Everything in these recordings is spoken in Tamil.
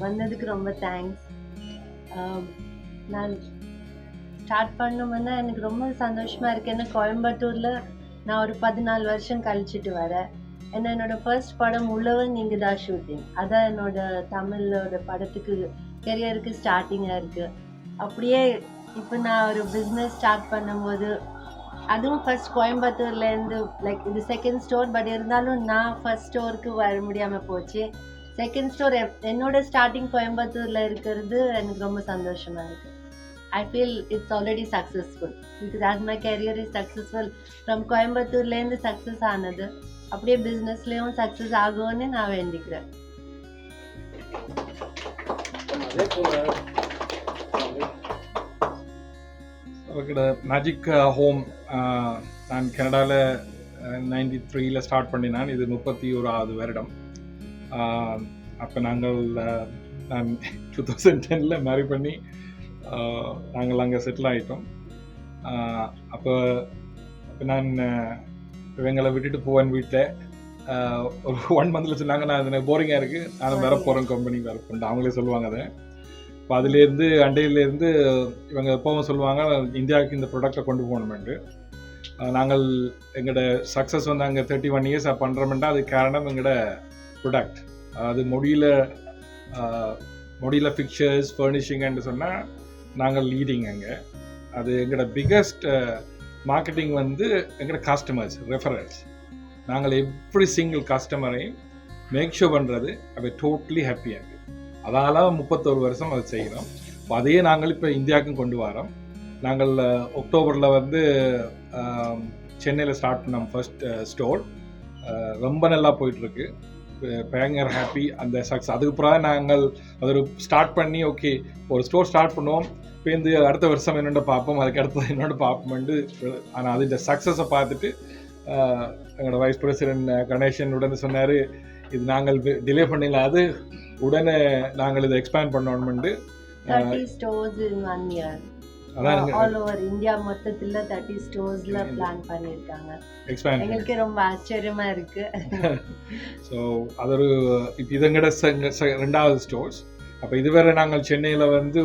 வந்ததுக்கு ரொம்ப தேங்க்ஸ் நான் ஸ்டார்ட் பண்ணோம்னா எனக்கு ரொம்ப சந்தோஷமா இருக்கு. ஏன்னா கோயம்புத்தூர்ல நான் ஒரு பதினாலு வருஷம் கழிச்சிட்டு வரேன். ஏன்னா என்னோட ஃபர்ஸ்ட் படம் உள்ளவன் நீங்க தான் ஷூட்டிங் அதான் என்னோட தமிழோட படத்துக்கு கெரியருக்கு ஸ்டார்டிங்காக இருக்கு. அப்படியே இப்போ நான் ஒரு பிஸ்னஸ் ஸ்டார்ட் பண்ணும்போது அதுவும் ஃபர்ஸ்ட் கோயம்புத்தூர்லேருந்து லைக் இது செகண்ட் ஸ்டோர் பட் இருந்தாலும் நான் ஃபர்ஸ்ட் ஸ்டோருக்கு வர முடியாமல் போச்சு. செகண்ட் ஸ்டோர் என்னோட ஸ்டார்டிங் கோயம்புத்தூரில் இருக்கிறது எனக்கு ரொம்ப சந்தோஷமாக இருக்குது I feel it's already successful because as my career is successful from கோயம்புத்தூர்லேருந்து சக்ஸஸ் ஆனது அப்படியே பிஸ்னஸ்லேயும் சக்ஸஸ் ஆகும்னு நான் வேண்டிக்கிறேன். அவர்கிட்ட மேஜிக் ஹோம் நான் கனடாவில் நைன்டி த்ரீல ஸ்டார்ட் பண்ணினான். இது முப்பத்தி ஓராவது வருடம். அப்போ நாங்கள் டூ தௌசண்ட் டெனில் மேரி பண்ணி நாங்கள் அங்கே செட்டில் ஆகிட்டோம் அப்போ நான் இவங்களை விட்டுட்டு போவேன் வீட்டில் ஒரு ஒன் மந்தில் சொன்னாங்க நான் எனக்கு போரிங்காக இருக்குது நான் வேற போகிறேன் கம்பெனி வேறு பண்ணுறேன் அவங்களே சொல்லுவாங்க அதை. இப்போ அதுலேருந்து அண்டையிலேருந்து இவங்க எப்பவும் சொல்லுவாங்க இந்தியாவுக்கு இந்த ப்ராடக்டை கொண்டு போகணுமெண்டு நாங்கள் எங்களோட சக்ஸஸ் வந்து அங்கே தேர்ட்டி ஒன் இயர்ஸ் பண்ணுறோம்னா அது காரணம் எங்களோட ப்ரொடக்ட் அது முடியல அஹ், முடியல பிக்சர்ஸ் ஃபர்னிஷிங்கன்னு சொன்னால் நாங்கள் லீடிங் அங்கே. அது எங்களோட பிக்கஸ்ட் மார்க்கெட்டிங் வந்து எங்களோட கஸ்டமர்ஸ் ரெஃபரன்ஸ் நாங்கள் எவ்ரி சிங்கிள் கஸ்டமரையும் மேக் ஷோ பண்ணுறது அது டோட்டலி ஹாப்பியாக அதால முப்பத்தோரு வருஷம் அதை செய்கிறோம் இப்போ அதையே நாங்கள் இப்போ இந்தியாவுக்கும் கொண்டு வரோம். நாங்கள் அக்டோபரில் வந்து சென்னையில் ஸ்டார்ட் பண்ணோம் ஃபர்ஸ்ட் ஸ்டோர் ரொம்ப நல்லா போயிட்டுருக்கு பயங்கர ஹாப்பி அந்த சக்ஸ் அதுக்கப்புறம் நாங்கள் அது ஒரு ஸ்டார்ட் பண்ணி ஓகே ஒரு ஸ்டோர் ஸ்டார்ட் பண்ணுவோம். பேருந்து அடுத்த வருஷம் என்னோட பார்ப்போம். அதுக்கு அடுத்தது என்னோட பார்ப்போம்ட்டு ஆனால் அது இந்த சக்ஸஸை பார்த்துட்டு எங்களோட வைஸ் பிரசிடென்ட் கணேசன் உடனே சொன்னார் இது நாங்கள் டிலே பண்ணல. அது உடனே நாங்கள் இதை எக்ஸ்பேண்ட் பண்ணணும்ட்டு ஆல் ஓவர் இந்தியா மொத்தத்தில் தேர்ட்டி ஸ்டோர்ஸில் பிளான் பண்ணியிருக்காங்க. எங்களுக்கே ரொம்ப ஆச்சரியமா இருக்கு. ஸோ அது ஒரு இப்போ இதங்கட ரெண்டாவது ஸ்டோர்ஸ் அப்போ இதுவரை நாங்கள் சென்னையில் வந்து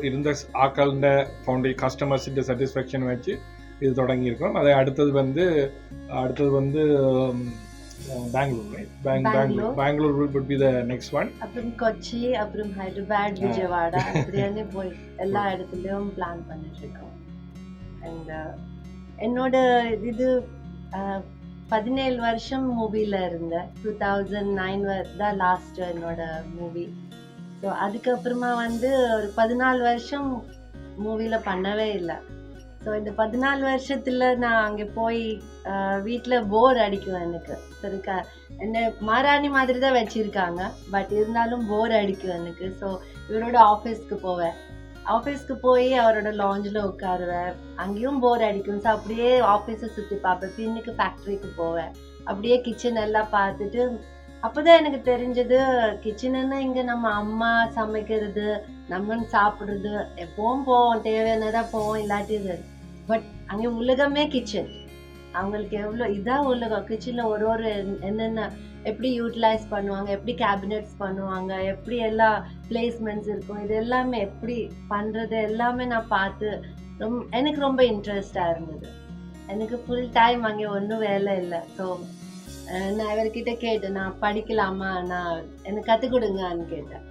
இருந்த ஆக்கள்ட ஃபவுண்டே கஸ்டமர்ஸிൻ്റെ சாட்டிஸ்ஃபேக்ஷன் வச்சு இது தொடங்கியிருக்கோம் அதை அடுத்தது வந்து அடுத்தது வந்து Bangalore Bangalore Bangalore would be the next one. அப்புறம் கொச்சி அப்புறம் ஹைதராபாத் விஜயவாடா அப்படியானே போய் எல்லா இடத்துலயும் பிளான் பண்ணிட்டு இருக்கோம். அண்ட் என்னோட இது அஹ், பதினேழு வருஷம் மூவில இருந்தேன். டூ தௌசண்ட் நைன் தான் லாஸ்ட் என்னோட மூவி ஸோ அதுக்கப்புறமா வந்து ஒரு பதினாலு வருஷம் மூவில பண்ணவே இல்லை. ஸோ இந்த பதினாலு வருஷத்துல நான் அங்கே போய் வீட்டில் போர் அடிக்கும் எனக்கு. இருக்கா. என்ன மாராணி மாதிரி தான் வச்சிருக்காங்க. பட் இருந்தாலும் போர் அடிக்கும் எனக்கு. ஸோ இவரோட ஆஃபீஸ்க்கு போவேன். ஆஃபீஸ்க்கு போய் அவரோட லாஞ்சில் உட்காருவேன். அங்கேயும் போர் அடிக்கும். ஸோ அப்படியே ஆஃபீஸை சுற்றி பார்ப்பேன். பின்னுக்கு ஃபேக்ட்ரிக்கு போவேன். அப்படியே கிச்சன் எல்லாம் பார்த்துட்டு அப்போதான் எனக்கு தெரிஞ்சது கிச்சனுன்னா இங்கே நம்ம அம்மா சமைக்கிறது நம்ம சாப்பிடுறது. எப்பவும் போவோம். தேவையானதா போவோம். இல்லாட்டி பட் அங்கே உலகமே கிச்சன் அவங்களுக்கு எவ்வளோ இதாக உள்ள கிச்சனில் ஒரு ஒரு என்னென்ன எப்படி யூட்டிலைஸ் பண்ணுவாங்க எப்படி கேபினெட்ஸ் பண்ணுவாங்க எப்படி எல்லா பிளேஸ்மெண்ட்ஸ் இருக்கும் இது எல்லாமே எப்படி பண்ணுறது எல்லாமே நான் பார்த்து ரொம்ப எனக்கு ரொம்ப இன்ட்ரெஸ்டாக இருந்தது. எனக்கு ஃபுல் டைம் அங்கே ஒன்றும் வேலை இல்லை. ஸோ நான் இவர்கிட்ட கேட்டேன் நான் படிக்கலாமா? நான் எனக்கு கற்றுக் கொடுங்கன்னு கேட்டேன்.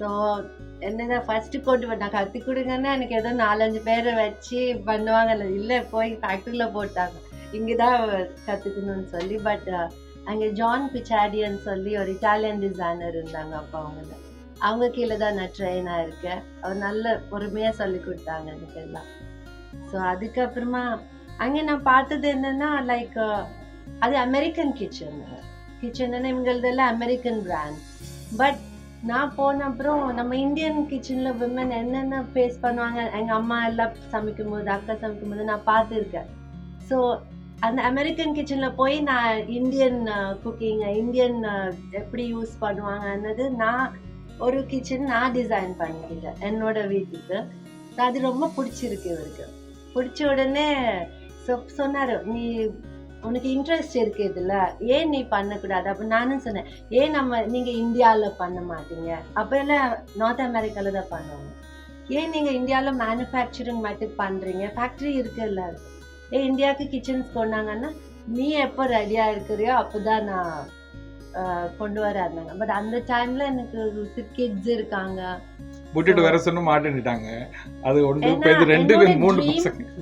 ஸோ என்னன்னா ஃபஸ்ட்டு போட்டு நான் கற்றுக் கொடுங்கன்னா எனக்கு ஏதோ நாலஞ்சு பேரை வச்சு பண்ணுவாங்கல்ல இல்லை போய் ஃபேக்ட்ரியில் போட்டாங்க. இங்கே தான் கற்றுக்கணும்னு சொல்லி பட் அங்கே ஜான் பிச்சாடியன்னு சொல்லி ஒரு இட்டாலியன் டிசைனர் இருந்தாங்க அப்போ அவங்க அவங்க கீழே தான் நான் ட்ரெயினாக இருக்கேன். அவர் நல்ல பொறுமையாக சொல்லி கொடுத்தாங்க எனக்கு எல்லாம் ஸோ அதுக்கப்புறமா அங்கே நான் பார்த்தது என்னன்னா லைக் uh, அது அமெரிக்கன் கிச்சன் கிச்சன் இவங்களதெல்லாம் அமெரிக்கன் பிராண்ட் பட் நான் போன அப்புறம் நம்ம இந்தியன் கிச்சனில் விமன் என்னென்ன ஃபேஸ் பண்ணுவாங்க எங்கள் அம்மா எல்லாம் சமைக்கும் போது அக்கா சமைக்கும் போது நான் பார்த்துருக்கேன். ஸோ அந்த அமெரிக்கன் கிச்சனில் போய் நான் இந்தியன் குக்கிங் இந்தியன் எப்படி யூஸ் பண்ணுவாங்கன்னது நான் ஒரு கிச்சன் நான் டிசைன் பண்ணிக்கிட்டேன் என்னோட வீட்டுக்கு. அது ரொம்ப பிடிச்சிருக்கு இவருக்கு. பிடிச்ச உடனே சொ சொன்னார் நீ உனக்கு இன்ட்ரெஸ்ட் இருக்கு இதில் ஏன் நீ பண்ணக்கூடாது? அப்போ நானும் சொன்னேன் ஏன் நம்ம நீங்கள் இந்தியாவில் பண்ண மாட்டீங்க? அப்போ எல்லாம் நார்த் அமெரிக்காவில் தான் பண்ணுவாங்க. ஏன் நீங்கள் இந்தியாவில் மேனுஃபேக்சரிங் மட்டும் பண்ணுறீங்க ஃபேக்ட்ரி இருக்குல்ல. ஏன் இந்தியாவுக்கு கிச்சன்ஸ் கொண்டாங்கன்னா நீ எப்போ ரெடியாக இருக்கிறியோ அப்போ தான் நான் கொண்டு வர இருந்தாங்க. பட் அந்த டைமில் எனக்கு கிட்ஸ் இருக்காங்க. விட்டுட்டு வர சொன்னு மாட்டேன்னுட்டாங்க அது ஒன்று ரெண்டு மூணு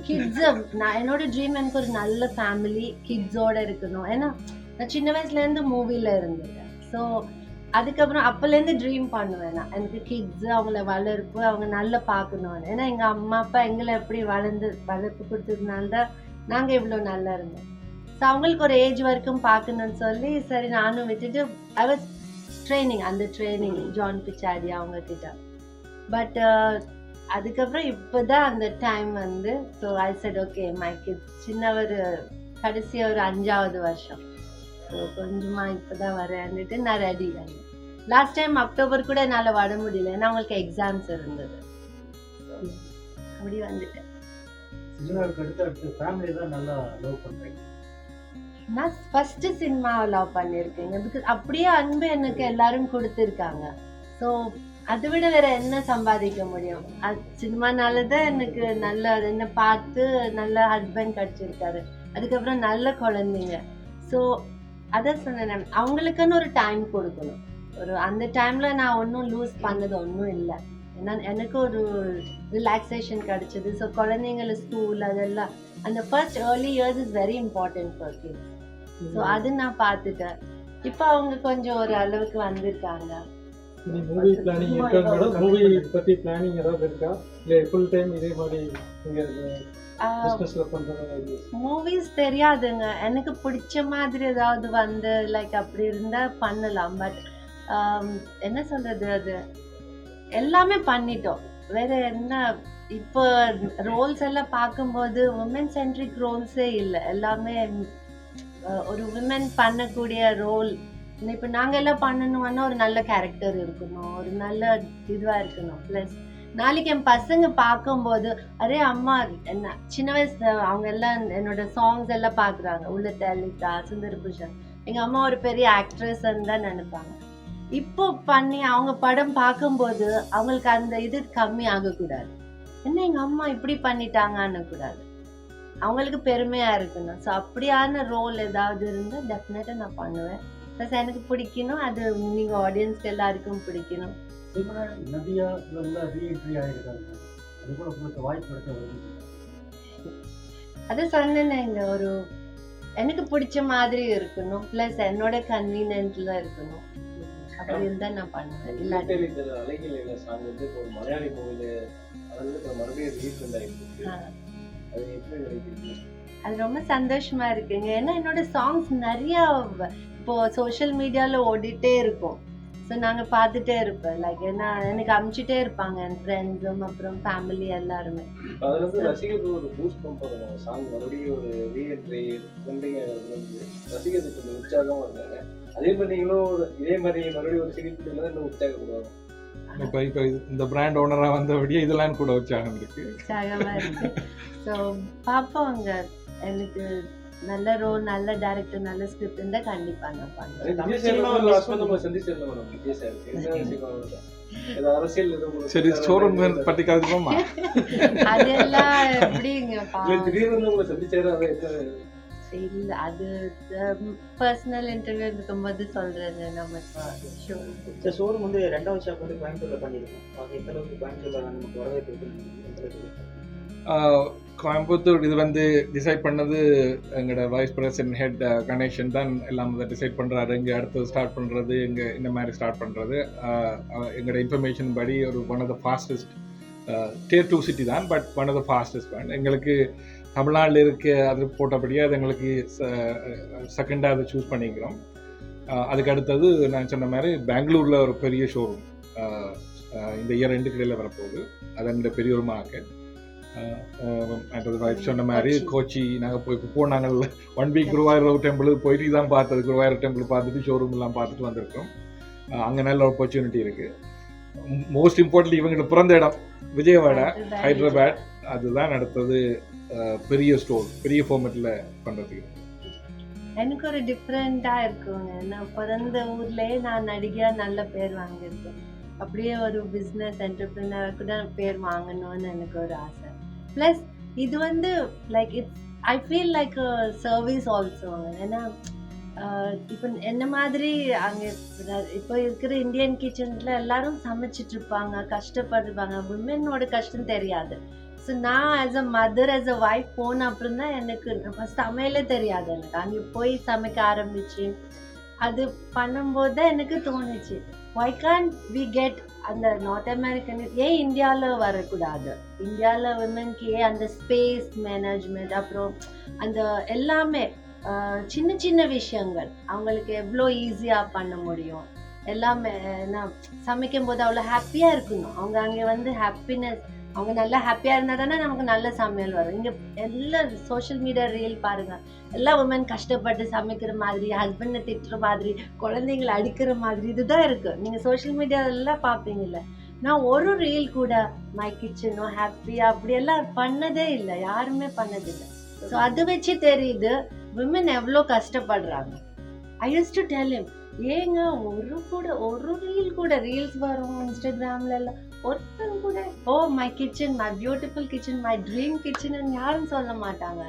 கிட்ஸ் நான் என்னோட ட்ரீம் எனக்கு ஒரு நல்ல ஃபேமிலி கிட்ஸோட இருக்கணும். ஏன்னா நான் சின்ன வயசுலேருந்து மூவியில் இருந்துட்டேன் ஸோ அதுக்கப்புறம் அப்போலேருந்து ட்ரீம் பண்ணுவேன் நான். எனக்கு கிட்ஸ் அவங்கள வளர்ப்பு அவங்க நல்லா பார்க்கணும்னு. ஏன்னா எங்கள் அம்மா அப்பா எங்களை எப்படி வளர்ந்து வளர்ப்பு கொடுத்ததுனால தான் நாங்கள் இவ்வளோ நல்லா இருந்தோம். ஸோ அவங்களுக்கு ஒரு ஏஜ் வரைக்கும் பார்க்கணும்னு சொல்லி சரி நானும் விட்டுட்டு ஐ வாஸ் ட்ரைனிங் அந்த ட்ரைனிங் ஜான் பிச்சாடி அவங்க கிட்ட பட் அதுக்கப்புறம் இப்போ தான் அந்த டைம் வந்து so I said okay my kids ஒரு கடைசி ஒரு அஞ்சாவது வருஷம். ஸோ கொஞ்சமா இப்போதான் வரேன்னுட்டு நான் ரெடி லாஸ்ட் டைம் அக்டோபர் கூட என்னால் வர முடியல ஏன்னா அவங்களுக்கு எக்ஸாம்ஸ் இருந்தது. அப்படி வந்துட்டேன். தான் நான் ஃபர்ஸ்ட் சினிமாவை லவ் பண்ணியிருக்கேங்க. பிகாஸ் அப்படியே அன்பு எனக்கு எல்லாரும் கொடுத்துருக்காங்க. ஸோ அதை விட வேற என்ன சம்பாதிக்க முடியும்? அது சினிமானால தான் எனக்கு நல்ல என்ன பார்த்து நல்ல ஹஸ்பண்ட் கிடைச்சிருக்காரு. அதுக்கப்புறம் நல்ல குழந்தைங்க. ஸோ அதை சொன்னேன். அவங்களுக்குன்னு ஒரு டைம் கொடுக்கணும். ஒரு அந்த டைம்ல நான் ஒன்றும் லூஸ் பண்ணது ஒன்றும் இல்லை. ஏன்னா எனக்கு ஒரு ரிலாக்ஸேஷன் கிடைச்சது. ஸோ குழந்தைங்கள ஸ்கூல் அதெல்லாம் அந்த first early years is very important for kids so அது நான் பார்த்துட்டேன். இப்போ அவங்க கொஞ்சம் ஒரு அளவுக்கு வந்திருக்காங்க. மூவி பிளானிங் இருக்கா மேடம் மூவி பத்தி பிளானிங் ஏதாவது இருக்கா? இல்லை ஃபுல் டைம் இதே மாதிரி நீங்க பிசினஸ்ல பண்றது மூவிஸ் தெரியாதுங்க. எனக்கு பிடிச்ச மாதிரி ஏதாவது வந்து லைக் அப்படி இருந்தா பண்ணலாம். பட் என்ன சொல்றது அது? எல்லாமே பண்ணிட்டோம். வேற என்ன? இப்போ ரோல்ஸ் எல்லாம் பார்க்கும்போது உமன் சென்ட்ரிக் ரோல்ஸே இல்லை. எல்லாமே ஒரு விமன் பண்ணக்கூடிய ரோல் இப்போ நாங்கள் எல்லாம் பண்ணணும்னா ஒரு நல்ல கேரக்டர் இருக்கணும். ஒரு நல்ல இதுவாக இருக்கணும். ப்ளஸ் நாளைக்கு என் பசங்க பார்க்கும்போது அரே அம்மா என்ன சின்ன வயசு அவங்க எல்லாம் என்னோட சாங்ஸ் எல்லாம் பார்க்குறாங்க. உள்ள லலிதா சுந்தர் பூஷன் எங்கள் அம்மா ஒரு பெரிய ஆக்ட்ரஸ் தான் நினைப்பாங்க. இப்போ பண்ணி அவங்க படம் பார்க்கும்போது அவங்களுக்கு அந்த இது கம்மி ஆகக்கூடாது. என்ன எங்கள் அம்மா இப்படி பண்ணிட்டாங்கன்னு கூடாது. அவங்களுக்கு பெருமையாக இருக்கணும். ஸோ அப்படியான ரோல் ஏதாவது இருந்தால் டெஃபினட்டாக நான் பண்ணுவேன். ப்ளஸ் எனக்கு பிடிக்கணும். அது நீங்கள் ஆடியன்ஸ்க்கு எல்லாருக்கும் பிடிக்கணும். சிம்ரன் நதியா எல்லாம் ரீஎன்ட்ரி ஆகிருக்காங்க அது கூட உங்களுக்கு வாய்ப்பு கிடைச்ச வருது அது சொன்னேனே இங்க ஒரு எனக்கு பிடிச்ச மாதிரி இருக்கணும் ப்ளஸ் என்னோட கன்வீனியன்ட்ல இருக்கணும். அப்படி இருந்தா நான் பண்ணுவேன். இல்லாட்டி அழகில் சாங் வந்து இப்போ ஒரு மலையாளி மூவில அது இப்போ மறுபடியும் ரீஃபண்ட் ஆகிருக்கு ஆ. அது எப்படி நினைக்கிறீங்க? அது ரொம்ப சந்தோஷமா இருக்குங்க. ஏன்னா என்னோட சாங்ஸ் நிறைய இப்போ சோஷியல் மீடியால ஓடிட்டே இருக்கும். ஸோ நாங்க பார்த்துட்டே இருப்போம். லைக் ஏன்னா எனக்கு அமுச்சிட்டே இருப்பாங்க என் ஃப்ரெண்ட்ஸும் அப்புறம் ஃபேமிலி எல்லாருமே. அதுல ரசிகர்கள் ஒரு பூஸ்ட் பண்ணுறாங்க சாங் மறுபடியும் ஒரு ரீஎன்ட்ரி வந்து ரசிகர்கள் கொஞ்சம் உற்சாகமா இருக்காங்க அதே மாதிரி நீங்களும் ஒரு- இதே மாதிரி மறுபடியும் ஒரு சிரிப்பு இருந்தால் இன்னும் உற்சாகப்படுவாங்க. இப்போ இப்போ இந்த பிராண்ட் ஓனராக வந்தபடியே இதெல்லாம் கூட உற்சாகம் இருக்கு. உற்சாகமா இருக்கு. ஸோ பார்ப்போம் அங்க. எனக்கு நல்ல ரோல் நல்ல டேரக்டர் நல்ல ஸ்கிரிப்ட் இருந்தா கண்டிப்பா நான் பண்ணுவேன். சார். ஷோரூம் அதெல்லாம் எப்படிங்க இல்ல, அது பர்சனல் இன்டர்வியூ இருக்கும்போது சொல்றது நம்ம. இந்த ஷோரூம் வந்து ரெண்டாவது ஷாப் வந்து கோயம்புத்தூர்ல பண்ணியிருக்கோம். அது எந்த அளவுக்கு கோயம்புத்தூர்ல நமக்கு வரவேற்பு கோயம்புத்தூர் இது வந்து டிசைட் பண்ணது எங்களோட வைஸ் பிரசிடென்ட் ஹெட் கணேஷன் தான் எல்லாம் இதை டிசைட் பண்ணுறாரு இங்கே அடுத்தது ஸ்டார்ட் பண்ணுறது இங்கே இந்த மாதிரி ஸ்டார்ட் பண்ணுறது எங்களோட இன்ஃபர்மேஷன் படி ஒரு one of the fastest tier two city தான் but one of the fastest band எங்களுக்கு தமிழ்நாட்டில் இருக்க அது போட்டபடியே அது எங்களுக்கு uh, uh, செகண்டாக அதை சூஸ் பண்ணிக்கிறோம். Uh, அதுக்கு அடுத்தது நான் சொன்ன மாதிரி பெங்களூரில் ஒரு பெரிய ஷோரூம் இந்த இயர் ரெண்டு கடையில் வரப்போகுது. அது ரெண்டு பெரிய ஒரு மார்க்கெட் மற்றது வைஃப் சொன்ன மாதிரி கொச்சி. நாங்கள் போய் இப்போ போனாங்கல்ல. ஒன் வீக் குருவாயூர் டெம்பிள் போயிட்டு தான் பார்த்தது. குருவாயூர் டெம்பிள் பார்த்துட்டு ஷோரூம் எல்லாம் பார்த்துட்டு வந்திருக்கோம். அங்கே நல்ல ஆப்பர்ச்சுனிட்டி இருக்குது மோஸ்ட் இம்பார்ட்டன்ட் இவங்களுக்கு பிறந்த இடம் விஜயவாடா ஹைதராபாத். அதுதான் அடுத்தது அஹ், பெரிய ஸ்டோர் பெரிய ஃபார்மேட்டில் பண்ணுறதுக்கு எனக்கு ஒரு டிஃப்ரெண்டா இருக்குங்க. நான் பிறந்த ஊர்லயே நான் நடிகையா நல்ல பேர் வாங்கியிருக்கேன். அப்படியே ஒரு பிஸ்னஸ் என்டர்பிரினர் கூட பேர் வாங்கணும்னு எனக்கு ஒரு ஆசை. ப்ளஸ் இது வந்து like it's I feel like service also ஏன்னா ஆஹ் இப்போ என்ன மாதிரி அங்கே இப்போ இருக்கிற இந்தியன் கிச்சன்ல எல்லாரும் சமைச்சிட்டு இருப்பாங்க கஷ்டப்படுவாங்க. உமனோட கஷ்டம் தெரியாது. ஸோ நான் as a mother as a wife போன அப்புறம் தான் எனக்கு சமையலே தெரியாது எனக்கு. அங்கே போய் சமைக்க ஆரம்பிச்சு அது பண்ணும்போது தான் எனக்கு தோணுச்சு. ஒய் கான் வி கெட் அந்த நார்த் அமெரிக்கன் ஏன் இந்தியாவில் வரக்கூடாது? இந்தியாவில் விமனுக்கு ஏன் அந்த ஸ்பேஸ் மேனேஜ்மெண்ட் அப்புறம் அந்த எல்லாமே ஆஹ், சின்ன சின்ன விஷயங்கள் அவங்களுக்கு எவ்வளோ ஈஸியாக பண்ண முடியும்? எல்லாமே நான் சமைக்கும் போது அவ்வளோ ஹாப்பியாக இருக்கணும். அவங்க அங்கே வந்து ஹாப்பினஸ் அவங்க நல்லா ஹாப்பியாக இருந்தால் தானே நமக்கு நல்ல சமையல் வரும். இங்கே எல்லா சோஷியல் மீடியா ரீல் பாருங்க. எல்லா உமன் கஷ்டப்பட்டு சமைக்கிற மாதிரி ஹஸ்பண்டை திட்டுற மாதிரி குழந்தைங்களை அடிக்கிற மாதிரி இதுதான் இருக்கு. நீங்கள் சோஷியல் மீடியாலெல்லாம் பார்ப்பீங்கல்ல. நான் ஒரு ரீல் கூட மை கிச்சனோ ஹாப்பியா அப்படியெல்லாம் பண்ணதே இல்லை. யாருமே பண்ணதில்லை ஸோ அது வச்சு தெரியுது விமன் எவ்வளோ கஷ்டப்படுறாங்க. ஐ யூஸ் டு டெல் ஏங்க ஒரு கூட ஒரு ரீல் கூட ரீல்ஸ் வரும் இன்ஸ்டாகிராம்ல எல்லாம். ஒருத்தன் கூட ஓ my kitchen my beautiful kitchen my dream kitchen யாரும் சொல்ல மாட்டாங்க.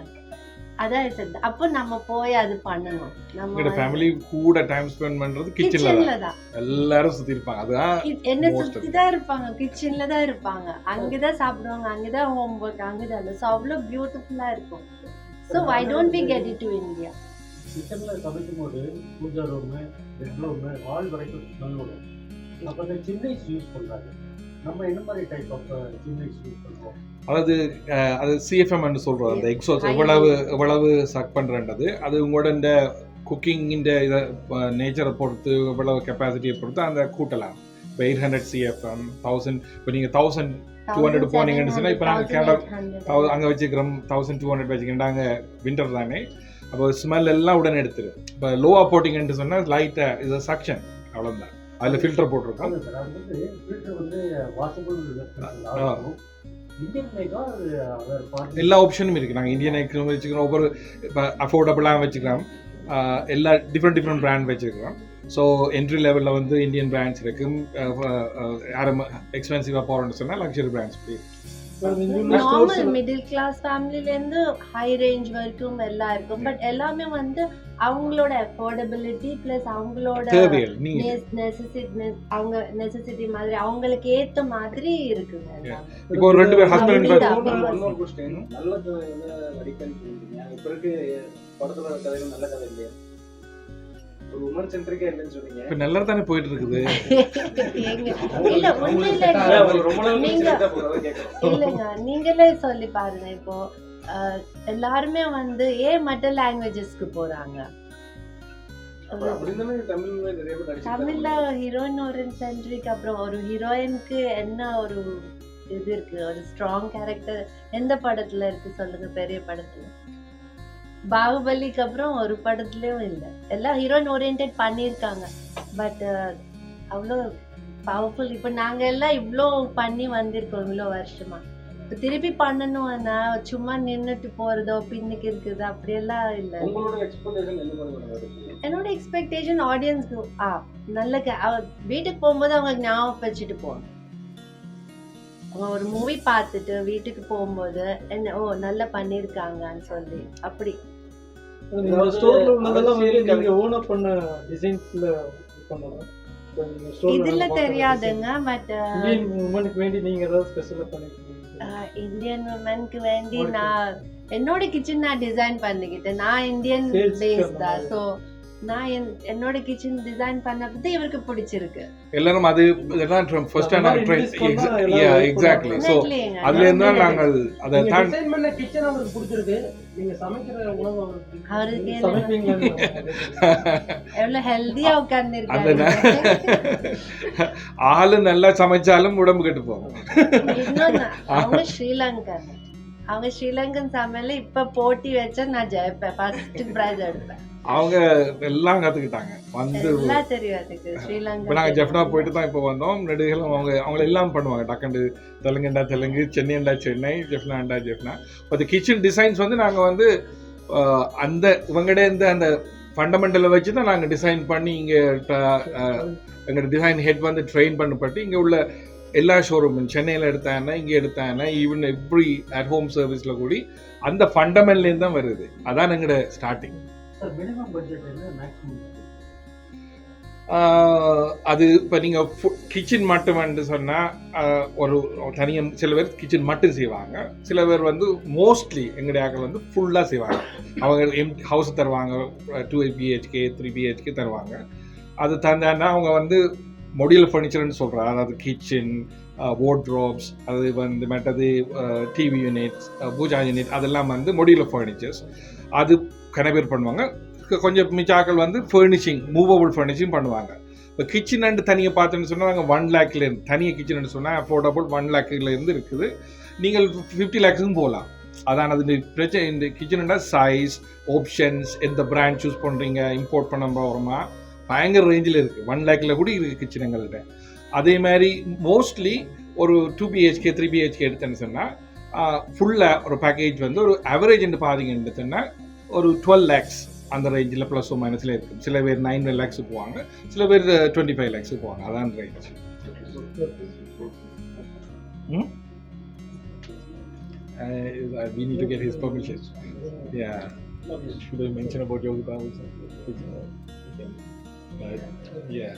அதான் சார் அப்போ நம்ம போய் அது பண்ணணும். நம்ம ஃபேமிலி கூட டைம் ஸ்பெண்ட் பண்ணுறது கிச்சனில் தான். தான். எல்லாரும் சுற்றி இருப்பாங்க. அதுதான் என்ன சுத்தி. தான் இருப்பாங்க. கிச்சன்ல தான் இருப்பாங்க. அங்கதான் சாப்பிடுவாங்க. அங்கதான் ஹோம் ஒர்க் அங்கதான் ஸோ அவ்வளோ பியூட்டிஃபுல்லா இருக்கும். So I don't be get it to India கிச்சனில் சமைக்கும் போது பூஜா ரூமு பெட்ரூமு ஹால் வரைக்கும் ஸ்மெல் வரும் அப்போ இந்த சின்னைஸ் யூஸ் பண்ணுறாங்க நம்ம என்ன மாதிரி டைப் ஆஃப் சின்னைஸ் யூஸ் பண்ணுறோம் அதாவது அது சிஎஃப்எம் சொல்கிறது அந்த எக்ஸோஸ் எவ்வளவு எவ்வளவு சக் பண்ணுறன்றது அது உங்களோட இந்த குக்கிங்கிൻ്റെ இதை நேச்சரை பொறுத்து எவ்வளவு கெப்பாசிட்டியை பொறுத்து அந்த கூட்டலாம் இப்போ எயிட் ஹண்ட்ரட் சிஎஃப்எம் தௌசண்ட் இப்போ நீங்கள் தௌசண்ட் 200 போனீங்கன்னு சொன்னா, இப்ப நாங்க கேரளா- அங்கே வச்சுக்கிறோம் தௌசண்ட் டூ ஹண்ட்ரட் வச்சுக்கிறோம். நாங்கள் வின்டர் தானே. அப்போ ஸ்மெல் எல்லாம் உடனே எடுத்துரும் இப்போ லோவாக போட்டிங்கன்னு சொன்னால் லைட்டாக இது சக்ஷன் அவ்வளோதான் அதில் ஃபில்டர் போட்டிருக்கோம். சார் அது வந்து ஃபில்டர் வந்து வாஷபிள் எல்லா ஆப்ஷனும் இருக்குது நாங்கள் இந்தியன் ஐக்கியம் வச்சுக்கிறோம். ஒவ்வொரு இப்போ அஃபோர்டபுளாக வச்சுக்கிறோம் ஆஹ் எல்லா டிஃப்ரெண்ட் டிஃப்ரெண்ட் பிராண்ட் வச்சுருக்கிறோம் ஸோ என்ட்ரி லெவலில் வந்து இந்தியன் பிராண்ட்ஸ் இருக்கும் யாரும் எக்ஸ்பென்சிவாக போகிறோம்னு சொன்னால் luxury brands normal middle class ஃபேமிலில இருந்து ஹை ரேஞ்ச் வரைக்கும் எல்லாம் இருக்கும் பட் எல்லாமே வந்து அவங்களோட அஃபோர்டபிலிட்டி பிளஸ் அவங்களோட நெசசிட்டி அவங்க நெசசிட்டி மாதிரி அவங்களுக்கு ஏத்த மாதிரி இருக்குங்க. இப்போ ஒரு ரெண்டு பேர் ஹஸ்பண்ட். இன்னொரு- question. நல்ல கதை சொல்றீங்க இப்ப இருக்க படத்துல கதைகள் நல்ல கதை இல்லையா ஒரு உமன் சென்ட்ரிக்கா இல்லைன்னு சொன்னீங்க. இப்போ நல்லா தானே போயிட்டு இருக்குது ஏங்க, இல்ல உண்மையில அதான் உங்களுக்கு ரொம்ப நாள் நீங்க- சென்ட்ரிக்கா போறதை கேட்கறோம் இல்லைங்க நீங்களே சொல்லி பாருங்க இப்போ அஹ், எல்லாருமே வந்து ஏன் மற்ற லாங்குவேஜஸ்க்கு போறாங்க. தமிழ்ல ஹீரோயின் சென்ட்ரிக் அப்புறம் ஒரு ஹீரோயினுக்கு என்ன ஒரு இது இருக்கு ஒரு ஸ்ட்ராங் கேரக்டர் எந்த படத்துல இருக்கு சொல்லுங்க பெரிய படத்துல? பாகுபலிக்கு அப்புறம் ஒரு படத்துலயும் இல்லை. எல்லாம் ஹீரோயின் ஓரியன்ட் பண்ணியிருக்காங்க. பட் அவ்வளோ பவர்ஃபுல் இப்போ நாங்க எல்லாம் இவ்வளோ பண்ணி வந்திருக்கோம் இவ்வளோ வருஷமா. இப்போ திருப்பி பண்ணணும்னா சும்மா நின்றுட்டு போறதோ பின்னுக்கு இருக்குது அப்படியெல்லாம் இல்லை. என்னோட எக்ஸ்பெக்டேஷன் ஆடியன்ஸ்க்கு ஆ நல்ல வீட்டுக்கு போகும்போது அவங்க ஞாபகம் வச்சுட்டு போகணும். அவங்க ஒரு மூவி பார்த்துட்டு வீட்டுக்கு போகும்போது என்ன ஓ நல்லா பண்ணியிருக்காங்கன்னு சொல்லி அப்படி. ஸ்டோர்ல உள்ளதெல்லாம் வந்து நீங்க ஓனா பண்ண டிசைன்ஸ்ல பண்ணலாம் இப்ப நீங்க store ல இதுல தெரியாதுங்க பட். இந்தியன் உமனுக்கு வேண்டி நீங்க ஏதாவது ஸ்பெஷலா பண்ணிருக்கீங்க இந்தியன் உமனுக்கு வேண்டி நான் என்னோட கிச்சன் நான் டிசைன் பண்ணிக்கிட்டேன். நான் இந்தியன் பேஸ் தான். ஸோ நான் என்- என்னோட கிச்சன் டிசைன் பண்ணப்பது இவருக்கு பிடிச்சிருக்கு. எல்லாரும் அது இதெல்லாம் first try wait exactly so Exactly-ங்க. அதுல இருந்து நான் நாங்கள் அதை தான் டிசைன் பண்ண கிச்சன் அவருக்கு பிடிச்சிருக்கு. அவருக்கு எவ்வளவு ஹெல்தியா நே- ஆளு நல்லா சமைச்சாலும் உடம்பு கெட்டு போகும். அவங்க ஸ்ரீலங்கா அவங்க ஸ்ரீலங்கன் சமையல இப்ப போட்டி வச்சா நான் ஜெயிப்பேன். ஃபர்ஸ்ட் பிரைஸ் எடுப்பேன். அவங்க எல்லாம் கத்துக்கிட்டாங்க. வந்து எல்லாம் தெரியும் அதுக்கு இப்போ ஸ்ரீலங்கா நாங்கள் ஜெஃப்னா போயிட்டு தான் இப்போ வந்தோம். நெடுகளும் அவங்க அவங்க எல்லாம் பண்ணுவாங்க. டக்கண்டு தெலுங்குண்டா தெலுங்கு சென்னைண்டா சென்னை ஜெஃப்னாண்டா ஜெஃப்னா. பட் கிச்சன் டிசைன்ஸ் வந்து நாங்கள் வந்து அந்த இவங்ககிட்ட இருந்து அந்த ஃபண்டமெண்டலை வச்சு தான் நாங்கள் டிசைன் பண்ணி இங்கே எங்களோட டிசைன் ஹெட் வந்து ட்ரெயின் பண்ணப்பட்டு இங்கே உள்ள எல்லா ஷோரூமும் சென்னையில் எடுத்தாங்கன்னா இங்கே எடுத்தாங்கன்னா ஈவன் இப்படி அட் ஹோம் சர்வீஸில் கூடி அந்த ஃபண்டமெண்ட்லேருந்து தான் வருது. அதான் எங்களோட ஸ்டார்டிங் அது இப்போ நீங்கள் கிச்சன் மட்டும் வந்து சொன்னால் ஒரு தனியாக சில பேர் கிச்சன் மட்டும் செய்வாங்க. சில பேர் வந்து மோஸ்ட்லி எங்களுடைய ஆக்கள் வந்து ஃபுல்லாக செய்வாங்க. அவங்க எம் ஹவுஸ் தருவாங்க டூ பிஹெச்கே த்ரீ பிஹெச்கே தருவாங்க. அது தந்தான்னா அவங்க வந்து மொடியல் ஃபர்னிச்சர்னு சொல்கிறேன் அதாவது கிச்சன் வார்ட்ரோப்ஸ் அது வந்து மற்றது டிவி யூனிட்ஸ் பூஜா யூனிட் அதெல்லாம் வந்து மொடியல் ஃபர்னிச்சர்ஸ் அது கனவேர் பண்ணுவாங்க. கொஞ்சம் மிச்சாக்கள் வந்து ஃபர்னிஷிங் மூவபிள் ஃபர்னிஷிங் பண்ணுவாங்க. இப்போ கிச்சன் அண்டு தனியாக பார்த்தோன்னு சொன்னால் நாங்கள் ஒன் லேக்லேருந்து தனியாக கிச்சன் சொன்னால் அஃபோர்டபுள் ஒன் லேக்லேருந்து இருக்குது. நீங்கள் ஃபிஃப்டி லேக்ஸுக்கும் போகலாம் அதான் அது பிரச்சனை இந்த கிச்சனோட சைஸ் ஆப்ஷன்ஸ் எந்த பிராண்ட் சூஸ் பண்ணுறீங்க இம்போர்ட் பண்ண போகிறோமா பயங்கர ரேஞ்சில் இருக்குது ஒன் லேக்கில் கூட இருக்குது கிச்சன் எங்கள்கிட்ட அதே மாதிரி மோஸ்ட்லி ஒரு டூ பிஹெச்கே த்ரீ பிஹெச்கே எடுத்தேன்னு சொன்னால் ஃபுல்லாக ஒரு பேக்கேஜ் வந்து ஒரு அவரேஜ் பார்த்தீங்கன்னு எடுத்தோன்னா ஒரு டுவெல் லேக்ஸ் அந்த ரேஞ்சில் ப்ளஸ் மைனஸில் இருக்கும். சில பேர் நைன் லேக்ஸுக்கு போவாங்க. சில பேர் டுவெண்ட்டி ஃபைவ் லேக்ஸ் போவாங்க. அதான் range Uh, we need to get his permission. Yeah. Should I mention about Yogi Right. Yeah.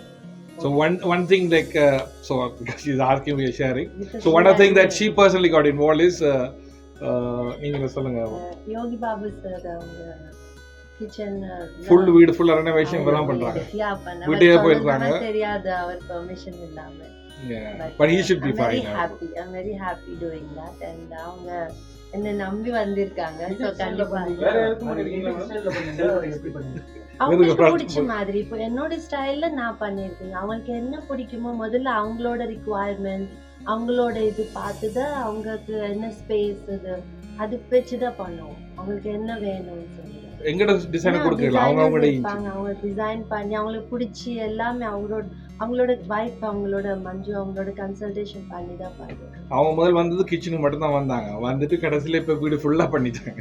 So one one thing like uh, so because she's asking we are sharing. So one of the thing that she personally got involved is uh, uh, நீங்க சொல்லுங்க யோகி பாபு சார் அவங்க கிச்சன் ஃபுல் வீடு ஃபுல் ரெனோவேஷன் இதெல்லாம் பண்றாங்க வீட்டுக்கே போயிருக்காங்க. தெரியாது அவர் பெர்மிஷன் இல்லாம Yeah. But he should be I'm very fine. now. happy. I'm very happy doing that. And அவங்க என்ன நம்பி வந்திருக்காங்க. ஸோ கண்டிப்பா. அவங்களுக்கு. பிடிச்ச மாதிரி. இப்போ என்னோட ஸ்டைல்ல நான் பண்ணியிருக்கேன். அவங்களுக்கு என்ன பிடிக்குமோ முதல்ல அவங்களோட ரிக்குவயர்மெண்ட் அவங்களோட இது பார்த்து தான் அவங்களுக்கு என்ன ஸ்பேஸ் இது அது வச்சு தான் பண்ணுவோம். அவங்களுக்கு என்ன வேணும்னு சொல்லி எங்கட டிசைன் கொடுக்கல அவங்க அவங்க டிசைன் பண்ணி அவங்களுக்கு பிடிச்சி எல்லாமே அவங்களோட அவங்களோட வைஃப் அவங்களோட மஞ்சு அவங்களோட கன்சல்டேஷன் பண்ணி தான் பண்ணுவோம் அவங்க முதல் வந்தது கிச்சனுக்கு மட்டும் தான் வந்தாங்க. வந்துட்டு கடைசியில இப்ப வீடு ஃபுல்லா பண்ணிட்டாங்க.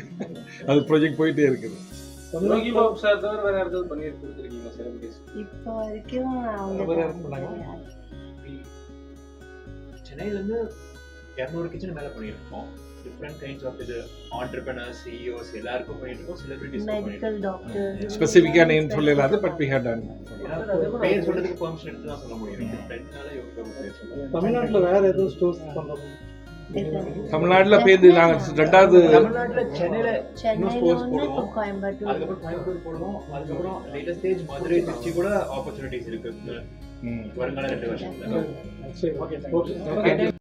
அது ப்ராஜெக்ட் போயிட்டே இருக்குது. இப்போ வரைக்கும் அவங்க வேற தான். யாரும். பண்ணாங்க? சென்னையில இருந்து இரநூறு கிச்சன் மேல பண்ணியிருக்கோம். டிஃப்ரெண்ட் கைண்ட்ஸ் ஆஃப் இது ஆண்டர்பிரினர்ஸ் சிஇஓஸ் எல்லாருக்கும் பண்ணிட்டு இருக்கோம் செலிபிரிட்டிஸ் மெடிக்கல் டாக்டர் ஸ்பெசிஃபிக்கா நேம் சொல்லலாது பட் வி ஹேட் டன் பேர் சொல்றதுக்கு பெர்மிஷன் எடுத்து தான் சொல்ல முடியும். ஃப்ரெண்ட்னால பேர் சொல்லுவாங்க தமிழ்நாட்டுல வேற எதுவும் ஸ்டோர்ஸ் பண்றோம் தமிழ்நாட்டுல பேருந்து நாங்க ரெண்டாவது தமிழ்நாட்டுல சென்னையில சென்னையில stores ஒன்று இப்போ போடுவோம். கோயம்புத்தூர். அதுக்கப்புறம் கோயம்புத்தூர் போடுவோம் அதுக்கப்புறம் லேட்டஸ்ட் ஸ்டேஜ் மதுரை திருச்சி கூட ஆப்பர்ச்சுனிட்டிஸ் இருக்கு. ம். வருங்கால ரெண்டு வருஷத்துல. சரி ஓகே.